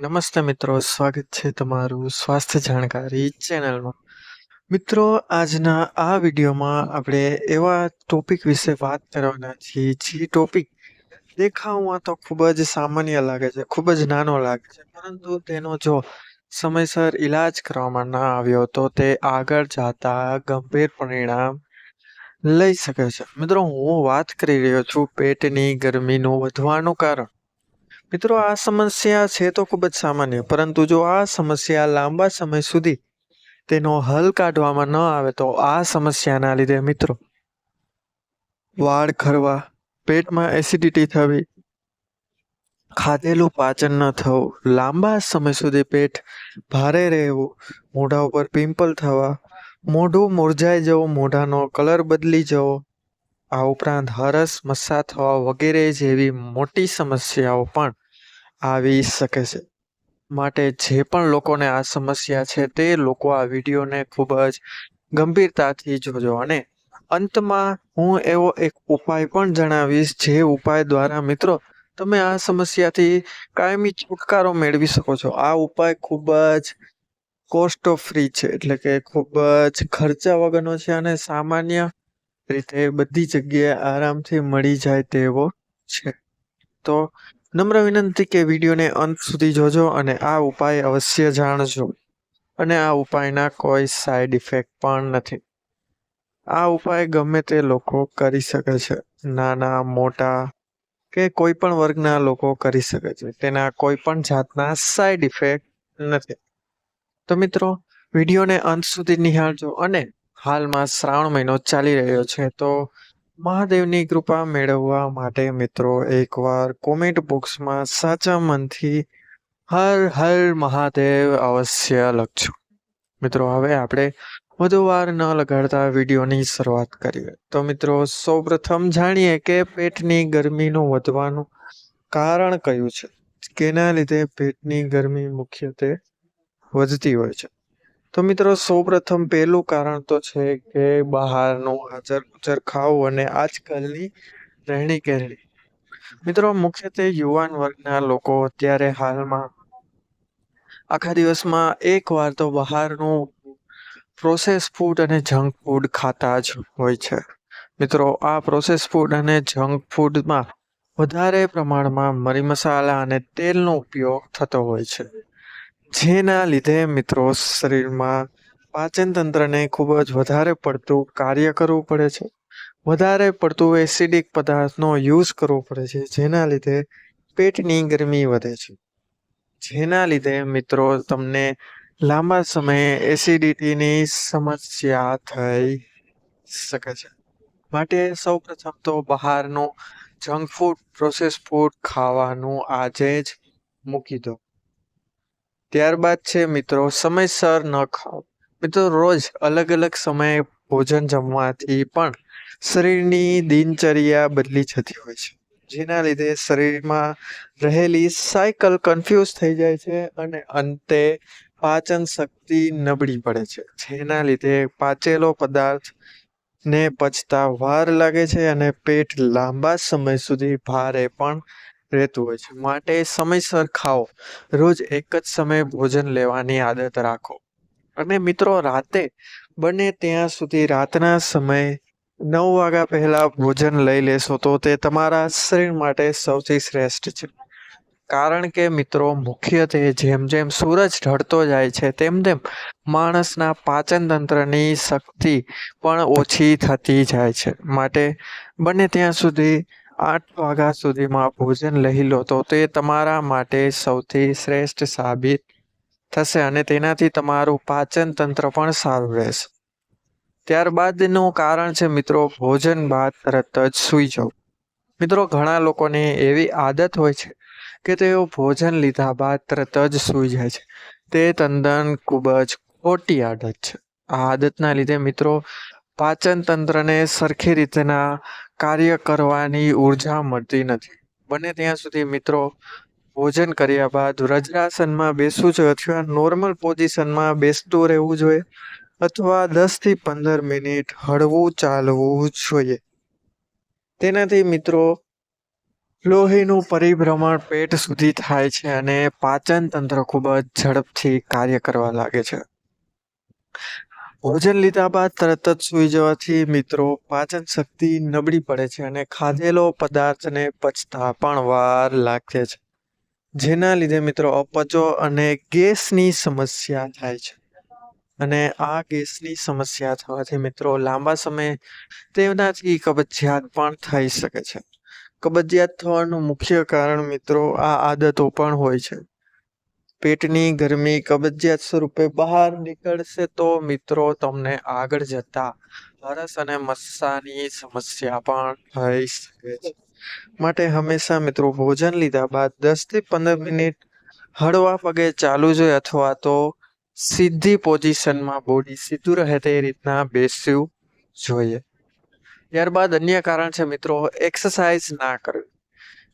નમસ્તે મિત્રો, સ્વાગત છે તમારું સ્વાસ્થ્ય જાણકારી ચેનલમાં. મિત્રો, આજના આ વિડીયોમાં આપણે એવા ટોપિક વિશે વાત કરવાના છીએ. જે ટોપિક દેખાવમાં તો ખૂબ જ સામાન્ય લાગે છે, ખૂબ જ નાનો લાગે છે, પરંતુ તેનો જો સમયસર ઈલાજ કરવામાં ન આવ્યો તો તે આગળ જતા ગંભીર પરિણામ લઈ શકે છે. મિત્રો, હું વાત કરી રહ્યો છું પેટની ગરમીનું વધવાનું કારણ. મિત્રો, આ સમસ્યા છે તો ખૂબ જ સામાન્ય, પરંતુ જો આ સમસ્યા લાંબા સમય સુધી તેનો હલ કાઢવામાં ન આવે, તો આ સમસ્યાના લીધે મિત્રો, વાળ ખરવા, પેટમાં એસિડિટી થવી, ખાધેલું પાચન ન થવું, લાંબા સમય સુધી પેટ ભારે રહેવું, મોઢા ઉપર પિમ્પલ થવા, મોઢું મુરઝાઈ જવું, મોઢાનો કલર બદલી જવો, આ ઉપરાંત હરસ મસ્સા થવા વગેરે જેવી મોટી સમસ્યાઓ પણ આવી શકે છે. માટે જે પણ લોકોને આ સમસ્યા છે તે લોકો આ વિડીયોને ખૂબ જ ગંભીરતાથી જોજો. અને અંતમાં હું એવો એક ઉપાય પણ જણાવીશ જે ઉપાય દ્વારા મિત્રો તમે આ સમસ્યાથી કાયમી છુટકારો મેળવી શકો છો. આ ઉપાય ખૂબ જ કોસ્ટ ફ્રી છે, એટલે કે ખૂબ જ ખર્ચા વગરનો છે અને સામાન્ય રીતે બધી જગ્યાએ આરામથી મળી જાય તેવો છે. તો નમ્ર વિનંતી કે વિડીયોને અંત સુધી જોજો અને આ ઉપાય અવશ્ય જાણજો. અને આ ઉપાયના કોઈ સાઈડ ઇફેક્ટ પણ નથી. આ ઉપાય ગમે તે લોકો કરી શકે છે. નાના, મોટા કે કોઈ પણ વર્ગના લોકો કરી શકે છે. તેના કોઈ પણ જાતના સાઈડ ઇફેક્ટ નથી. તો મિત્રો, વિડીયોને અંત સુધી નિહાળજો અને હાલમાં શ્રાવણ મહિનો ચાલી રહ્યો છે, તો મહાદેવની કૃપા મેળવવા માટે મિત્રો, એકવાર કોમેન્ટ બોક્સમાં સાચા મનથી હર હર મહાદેવ અવશ્ય લખજો. મિત્રો, હવે આપણે વધુ વાર ન લગાડતા વિડીયોની શરૂઆત કરીએ. તો મિત્રો, સૌપ્રથમ જાણીએ કે પેટની ગરમીનું વધવાનું કારણ કયું છે? કેના લીધે પેટની ગરમી મુખ્યત્વે વધતી હોય છે. તો મિત્રો, સૌપ્રથમ પહેલું કારણ તો છે કે બહારનું હાજર ગુજર ખાવું અને આજકાલની રહેણી કહેણી. મિત્રો, મુખ્યત્વે યુવાન વર્ગના લોકો અત્યારે હાલમાં આખા દિવસમાં એક વાર તો બહારનું પ્રોસેસ ફૂડ અને જંક ફૂડ ખાતા જ હોય છે. મિત્રો, આ પ્રોસેસ ફૂડ અને જંક ફૂડમાં વધારે પ્રમાણમાં મરી મસાલા અને તેલનો ઉપયોગ થતો હોય છે. જેના લીધે મિત્રો શરીરમાં પાચન તંત્રને ખૂબ જ વધારે પડતું કાર્ય કરવું પડે છે. વધારે પડતું એસિડિક પદાર્થનો યુઝ કરવો પડે છે, જેના લીધે પેટની ગરમી વધે છે. જેના લીધે મિત્રો તમને લાંબા સમયે એસિડિટીની સમસ્યા થઈ શકે છે. માટે સૌપ્રથમ તો બહારનું જંક ફૂડ પ્રોસેસ ફૂડ ખાવાનું આજે જ મૂકી દો. ત્યારબાદ છે મિત્રો, સમયસર ન ખાઓ. મિત્રો, રોજ અલગ અલગ સમયે ભોજન જમવાથી પણ શરીરની દિનચર્યા બદલી જતી હોય છે. જેના લીધે શરીરમાં રહેલી સાયકલ કન્ફ્યુઝ થઈ જાય છે અને અંતે પાચન શક્તિ નબળી પડે છે. જેના લીધે પાચેલો પદાર્થ ને પચતા વાર લાગે છે અને પેટ લાંબા સમય સુધી ભારે પણ રહેતું હોય છે. માટે સમયસર ખાઓ. રોજ એક જ સમયે ભોજન લેવાની આદત રાખો. અને મિત્રો, રાતે બને ત્યાં સુધી રાતના સમયે નવ વાગ્યા પહેલા ભોજન લઈ લેશો તો તે તમારા શરીર માટે સૌથી શ્રેષ્ઠ છે. કારણ કે મિત્રો, મુખ્યત્વે જેમ જેમ સૂરજ ઢળતો જાય છે, તેમ તેમ માણસના પાચન તંત્રની શક્તિ પણ ઓછી થતી જાય છે. માટે બને ત્યાં સુધી આઠ વાગ્યા સુધીમાં ભોજન લઈ લો, તો તે તમારા માટે સૌથી શ્રેષ્ઠ સાબિત થશે અને તેનાથી તમારું પાચન તંત્ર પણ સારું રહેશે. ત્યારબાદનું કારણ છે, મિત્રો, ભોજન બાદ તરત જ સૂઈ જવું. મિત્રો, ઘણા લોકોને એવી આદત હોય છે કે તેઓ ભોજન લીધા બાદ તરત જ સૂઈ જાય છે. તે તદ્દન ખૂબ જ ખોટી આદત છે. આ આદતના લીધે, મિત્રો, પાચન તંત્રને સરખી રીતના કાર્ય કરવાની ઊર્જા મળતી નથી. બને ત્યાં સુધી મિત્રો ભોજન કર્યા બાદ વજ્રાસનમાં બેસવું જોઈએ અથવા નોર્મલ પોઝિશનમાં બેસતું રહેવું જોઈએ અથવા દસથી પંદર મિનિટ હળવું ચાલવું જોઈએ. તેનાથી મિત્રો લોહીનું પરિભ્રમણ પેટ સુધી થાય છે અને પાચન તંત્ર ખૂબ જ ઝડપથી કાર્ય કરવા લાગે છે. ભોજન લીધા બાદ તરત જ સૂઈ જવાથી મિત્રો પાચન શક્તિ નબળી પડે છે અને ખાધેલો પદાર્થને પચતા પણ વાર લાગે છે. જેના લીધે મિત્રો અપચો અને ગેસની સમસ્યા થાય છે. અને આ ગેસની સમસ્યા થવાથી મિત્રો લાંબા સમય તેનાથી કબજિયાત પણ થઈ શકે છે. કબજિયાત થવાનું મુખ્ય કારણ મિત્રો આ આદતો પણ હોય છે. પેટની ગરમી કબજિયાત સ્વરૂપે બહાર નીકળશે તો મિત્રો તમને આગળ જતા હરસ અને મસ્સાની સમસ્યા પણ થઈ શકે છે. માટે હંમેશા મિત્રો ભોજન લીધા બાદ દસથી પંદર મિનિટ હળવા પગે ચાલુ જોઈએ અથવા તો સીધી પોઝિશનમાં બોડી સીધું રહે તે રીતના બેસવું જોઈએ. ત્યારબાદ અન્ય કારણ છે મિત્રો, એક્સરસાઇઝ ના કરવી.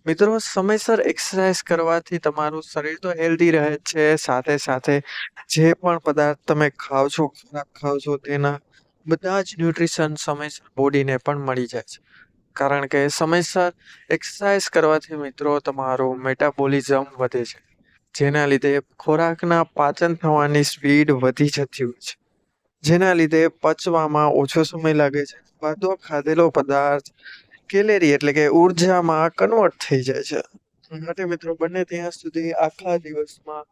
મિત્રો, સમયસર એક્સરસાઇઝ કરવાથી તમારું શરીર તો હેલ્ધી રહે છે. સાથે સાથે જે પણ પદાર્થ તમે ખાવ છો, ખોરાક ખાવ છો, તેના બધા જ ન્યુટ્રિશન સમયસર બોડીને પણ મળી જાય છે. કારણ કે સમયસર એક્સરસાઇઝ કરવાથી મિત્રો, તમારું મેટાબોલિઝમ વધે છે. જેના લીધે ખોરાકના પાચન થવાની સ્પીડ વધી જતી હોય છે. જેના લીધે પચવામાં ઓછો સમય લાગે છે. બધો ખાધેલો પદાર્થ કેલેરી એટલે કે ઉર્જામાં કન્વર્ટ થઈ જાય છે. માટે મિત્રો, બંને ત્યાં સુધી આખા દિવસમાં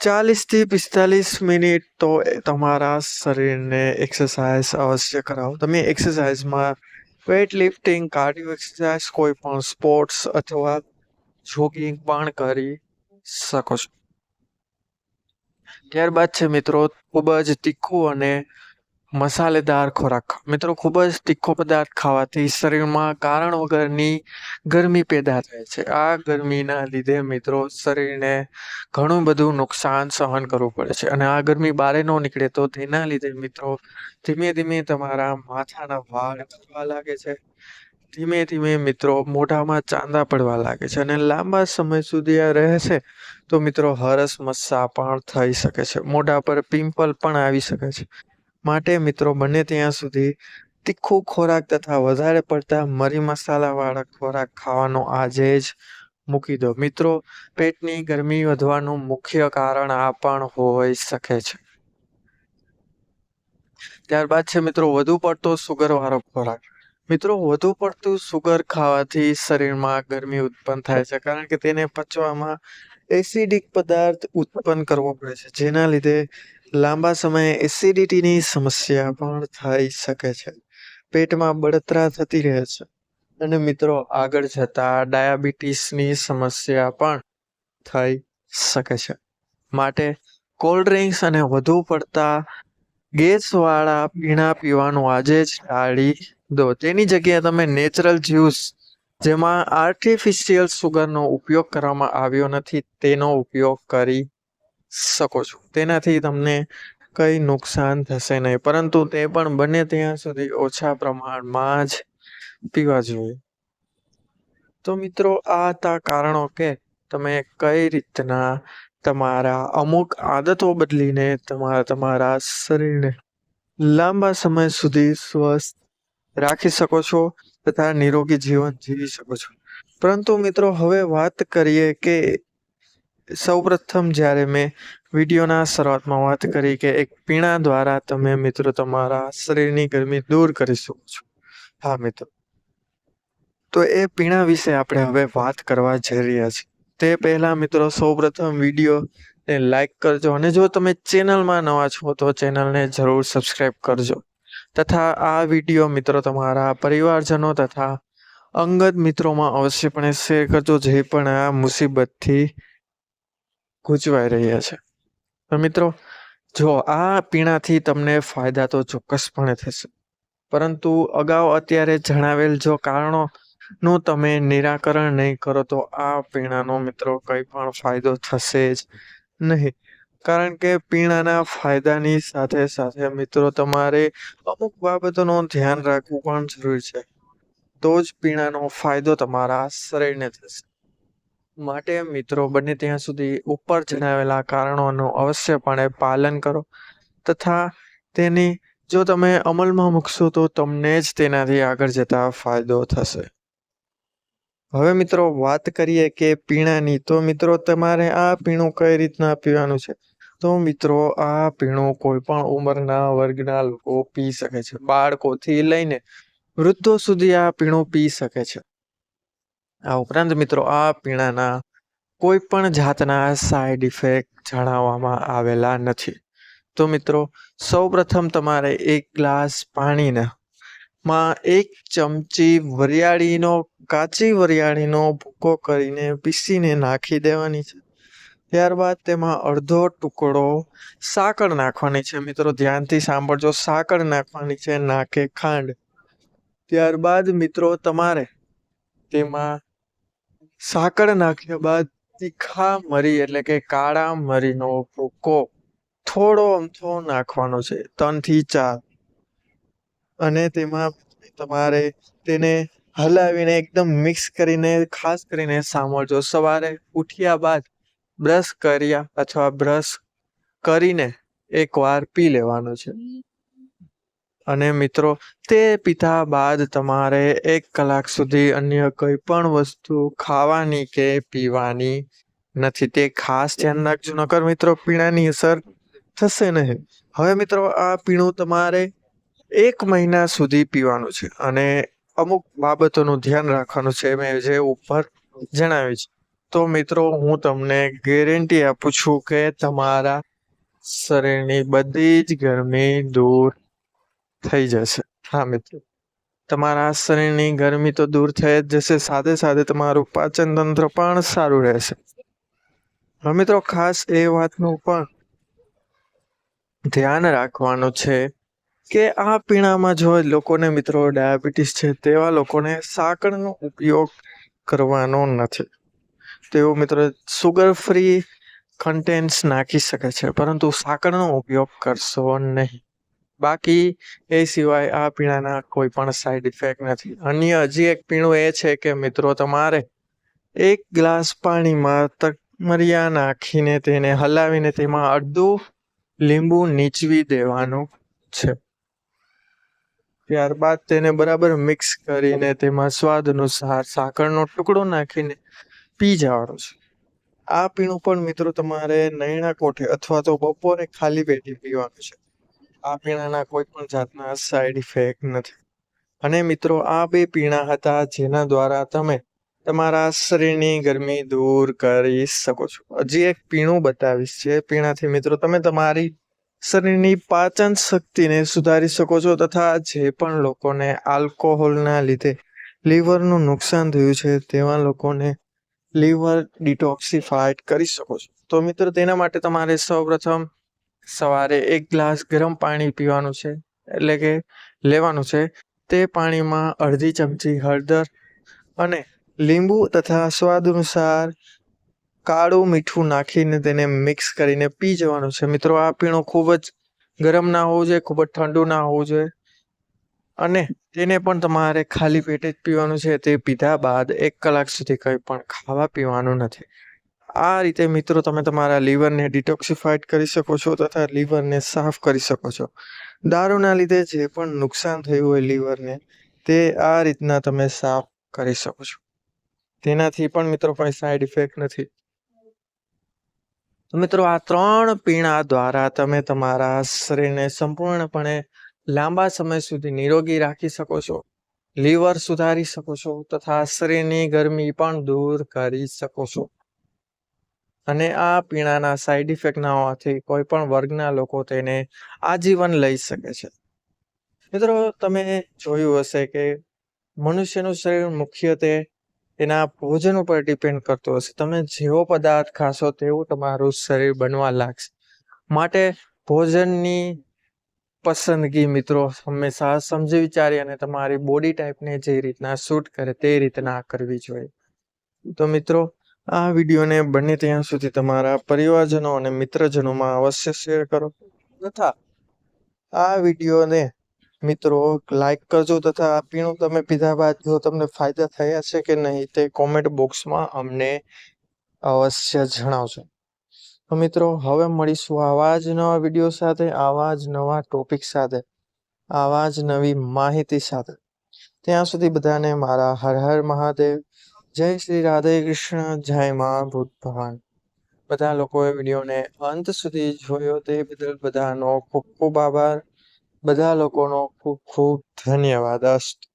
ચાલીસથી પિસ્તાલીસ મિનિટ તો તમારા શરીરને એક્સરસાઇઝ અવશ્ય કરાવો. તમે એક્સરસાઇઝમાં વેઇટ લિફ્ટિંગ કાર્ડિયો એક્સરસાઇઝ કોઈ પણ સ્પોર્ટ્સ અથવા જોગિંગ પણ કરી શકો છો. ત્યારબાદ છે મિત્રો, ખૂબ જ તીખું અને મસાલેદાર ખોરાક મિત્રો, ખૂબ જ તીખો પદાર્થ ખાવાથી શરીરમાં કારણ વગરની ગરમી પેદા થાય છે. આ ગરમીના લીધે મિત્રો, શરીરને ઘણું બધું નુકસાન સહન કરવું પડે છે. અને આ ગરમી બારે ન નીકળે તો તેના લીધે મિત્રો, ધીમે ધીમે તમારા માથાના વાળ ખરવા લાગે છે. ધીમે ધીમે મિત્રો, મોઢામાં ચાંદા પડવા લાગે છે. અને લાંબા સમય સુધી આ રહેશે તો મિત્રો, હરસ મસ્સા પણ થઈ શકે છે. મોઢા પર પિમ્પલ પણ આવી શકે છે. માટે મિત્રો બને ત્યાં સુધી તીખું ખોરાક તથા વધારે પડતા મરી મસાલાવાળા ખોરાક ખાવાનો આજે જ મૂકી દો. મિત્રો, પેટની ગરમી વધવાનું મુખ્ય કારણ આ પણ હોઈ શકે છે. ત્યારબાદ છે મિત્રો, વધુ પડતો સુગર વાળો ખોરાક. મિત્રો, વધુ પડતું સુગર ખાવાથી શરીરમાં ગરમી ઉત્પન્ન થાય છે, કારણ કે તેને પચવામાં એસિડિક પદાર્થ ઉત્પન્ન કરવો પડે છે, જેના લીધે લાંબા સમયે એસિડિટીની સમસ્યા પણ થઈ શકે છે. પેટમાં બળતરા થતી રહે છે. અને મિત્રો, આગળ જતા ડાયાબિટીસની સમસ્યા પણ થઈ શકે છે. માટે કોલ્ડ ડ્રિંક્સ અને વધુ પડતા ગેસવાળા પીણા પીવાનું આજે જ ટાળી દો. તેની જગ્યાએ તમે નેચરલ જ્યુસ, જેમાં આર્ટિફિશિયલ સુગરનો ઉપયોગ કરવામાં આવ્યો નથી, તેનો ઉપયોગ કરી શકો છો. તેનાથી તમને કંઈ નુકસાન થશે નહીં. પરંતુ તે પણ બને ત્યાં સુધી ઓછા પ્રમાણમાં જ પીવા જોઈએ. તો મિત્રો, આ હતા કારણો કે તમે કઈ રીતના તમારા અમુક આદતો બદલીને તમારા તમારા શરીરને લાંબા સમય સુધી સ્વસ્થ રાખી શકો છો તથા નિરોગી જીવન જીવી શકો છો. પરંતુ મિત્રો, હવે વાત કરીએ કે સૌપ્રથમ જ્યારે મેં વિડીયોના શરૂઆતમાં વાત કરી કે એક પીણા દ્વારા તમે મિત્રો તમારા શરીરની ગરમી દૂર કરી શકો છો. હા, મિત્રો. તો એ પીણા વિશે આપણે હવે વાત કરવા જઈ રહ્યા છીએ. તે પહેલાં, મિત્રો, સૌપ્રથમ વિડીયોને લાઈક કરજો અને જો તમે ચેનલમાં નવા છો, તો ચેનલને જરૂર સબસ્ક્રાઈબ કરજો. તથા આ વીડિયો, મિત્રો, તમારા પરિવારજનો તથા અંગત મિત્રોમાં અવશ્યપણે શેર કરજો, જે પણ આ મુસીબતથી ગૂંચવાઈ રહ્યા છે. તો મિત્રો, જો આ પીણાથી તમને ફાયદા તો ચોક્કસપણે થશે. પરંતુ અગાઉ અત્યારે જણાવેલ જો કારણો નું તમે નિરાકરણ નહીં કરો, તો આ પીણાનો મિત્રો કંઈ પણ ફાયદો થશે જ નહીં. કારણ કે પીણાના ફાયદાની સાથે સાથે મિત્રો, તમારે અમુક બાબતોનું ધ્યાન રાખવું પણ જરૂરી છે. તો જ પીણાનો ફાયદો તમારા શરીરને થશે. માટે મિત્રો બને ત્યાં સુધી ઉપર જણાવેલા કારણોનું અવશ્યપણે પાલન કરો તથા તેની જો તમે અમલમાં મૂકશો તો તમને જ તેનાથી આગળ જતા ફાયદો થશે. હવે મિત્રો વાત કરીએ કે પીણાની. તો મિત્રો તમારે આ પીણું કઈ રીતના પીવાનું છે? તો મિત્રો આ પીણું કોઈ પણ ઉંમરના વર્ગના લોકો પી શકે છે. બાળકોથી લઈને વૃદ્ધો સુધી આ પીણું પી શકે છે. આ ઉપરાંત મિત્રો, આ પીણાના કોઈ પણ જાતના સાઈડ ઇફેક્ટ જણાવવામાં આવેલા નથી. તો મિત્રો, સૌપ્રથમ તમારે એક ગ્લાસ પાણીને માં એક ચમચી વરિયાળીનો, કાચી વરિયાળીનો ભૂકો કરીને પીસીને નાખી દેવાની છે. ત્યારબાદ તેમાં અડધો ટુકડો સાકર નાખવાની છે. મિત્રો, ધ્યાનથી સાંભળજો, સાકર નાખવાની છે નાકે ખાંડ. ત્યારબાદ મિત્રો, તમારે તેમાં સાકર નાખ્યા બાદ તીખા મરી એટલે કે કાળા મરીનો ભૂકો થોડો અમથો નાખવાનો છે, ત્રણથી ચાર. અને તેમાં તમારે તેને હલાવીને એકદમ મિક્સ કરીને, ખાસ કરીને સાંભળજો સવારે ઉઠ્યા બાદ બ્રશ કર્યા અથવા બ્રશ કરીને એકવાર પી લેવાનો છે. અને મિત્રો, તે પીધા બાદ તમારે એક કલાક સુધી અન્ય કોઈ પણ વસ્તુ ખાવાની કે પીવાની નથી. તે ખાસ ધ્યાન રાખજો. નકર મિત્રો, પીણાની અસર થશે નહીં. હવે મિત્રો, આ પીણું તમારે એક મહિના સુધી પીવાનું છે અને અમુક બાબતોનું ધ્યાન રાખવાનું છે. મેં જે ઉપર જણાવ્યું છે. તો મિત્રો, હું તમને ગેરંટી આપું છું કે તમારા શરીરની બધી જ ગરમી દૂર થઈ જશે. હા, મિત્રો. તમારા શરીરની ગરમી તો દૂર થઈ જ જશે. સાથે સાથે તમારું પાચન તંત્ર પણ સારું રહેશે. હવે મિત્રો, ખાસ એ વાતનું પણ ધ્યાન રાખવાનું છે કે આ પીણામાં જો લોકોને મિત્રો ડાયાબિટીસ છે, તેવા લોકોને સાકરનો ઉપયોગ કરવાનો નથી. તેઓ મિત્રો સુગર ફ્રી કન્ટેન્ટ્સ નાખી શકે છે, પરંતુ સાકરનો ઉપયોગ કરશો નહીં. બાકી એ સિવાય આ પીણાના કોઈ પણ સાઈડ ઇફેક્ટ નથી. અન્ય હજી એક પીણું એ છે કે મિત્રો તમારે એક ગ્લાસ પાણીમાં તકમરિયા નાખીને તેને હલાવીને તેમાં અડધું લીંબુ નીચવી દેવાનું છે. ત્યારબાદ તેને બરાબર મિક્સ કરીને તેમાં સ્વાદ અનુસાર સાકરનો ટુકડો નાખીને પી જવાનું છે. આ પીણું પણ મિત્રો તમારે નૈણા કોઠે અથવા તો બપોરે ખાલી પેટે પીવાનું છે. આ પીણાના કોઈ પણ જાતના સાઈડ ઇફેક્ટ નથી. અને મિત્રો, આ બે પીણા હતા જેના દ્વારા તમે તમારા શરીરની ગરમી દૂર કરી શકો છો. હજી એક પીણું બતાવીશ જે પીણાથી મિત્રો, તમે તમારી શરીરની પાચન શક્તિને સુધારી શકો છો તથા જે પણ લોકોને આલ્કોહોલના લીધે લીવરનું નુકસાન થયું છે તેવા લોકોને લીવર ડિટોક્સિફાઈડ કરી શકો છો. તો મિત્રો, તેના માટે તમારે સૌપ્રથમ સવારે એક ગ્લાસ ગરમ પાણી પીવાનું છે, એટલે કે લેવાનું છે. તે પાણીમાં અડધી ચમચી હળદર અને લીંબુ તથા સ્વાદ અનુસાર કાળું મીઠું નાખીને તેને મિક્સ કરીને પી જવાનું છે. મિત્રો, આ પીણું ખૂબ જ ગરમ ના હોવું જોઈએ, ખૂબ જ ઠંડુ ના હોવું જોઈએ અને તેને પણ તમારે ખાલી પેટે જ પીવાનું છે. તે પીધા બાદ એક કલાક સુધી કંઈ પણ ખાવા પીવાનું નથી. આ રીતે મિત્રો તમે તમારા લીવરને ડિટોક્સિફાઈડ કરી શકો છો તથા લીવરને સાફ કરી શકો છો. દારૂના લીધે જે પણ નુકસાન થયું હોય લીવરને, તે આ રીતના તમે સાફ કરી શકો છો. તેનાથી પણ મિત્રો કોઈ સાઈડ ઇફેક્ટ નથી. મિત્રો આ ત્રણ પીણા દ્વારા તમે તમારા શરીરને સંપૂર્ણપણે લાંબા સમય સુધી નિરોગી રાખી શકો છો, લીવર સુધારી શકો છો તથા શરીરની ગરમી પણ દૂર કરી શકો છો. અને આ પીણાના સાઈડ ઇફેક્ટ ના હોવાથી કોઈ પણ વર્ગના લોકો તેને આજીવન લઈ શકે છે. મિત્રો, તમે જોયું હશે કે મનુષ્યનું શરીર મુખ્યત્વે એના ભોજન ઉપર ડિપેન્ડ કરતું હશે. તમે જેવો પદાર્થ ખાશો તેવું તમારું શરીર બનવા લાગશે. માટે ભોજનની પસંદગી મિત્રો હંમેશા સમજી વિચારી અને તમારી બોડી ટાઈપને જે રીતના સૂટ કરે તે રીતના કરવી જોઈએ. તો મિત્રો આ વિડીયોને બને ત્યાં સુધી તમારા પરિવારજનો અને મિત્રજનોમાં અવશ્ય શેર કરો તથા આ વિડીયોને મિત્રો લાઈક કરજો તથા આ પીણું તમે પીધા બાદ જો તમને ફાયદા થયા છે કે નહીં તે કોમેન્ટ બોક્સમાં અમને અવશ્ય જણાવજો. તો મિત્રો, હવે મળીશું આવા જ નવા વીડિયો સાથે, આવા જ નવા ટોપિક સાથે, આવા જ નવી માહિતી સાથે. ત્યાં સુધી બધાને મારા હર હર મહાદેવ. જય શ્રી રાધે કૃષ્ણ, જય મા ભૂત ભવાન. બધા લોકોએ વિડીયોને અંત સુધી જોયો તે બદલ બધાનો ખૂબ ખૂબ આભાર. બધા લોકોનો ખૂબ ખૂબ ધન્યવાદ. અસ્તુ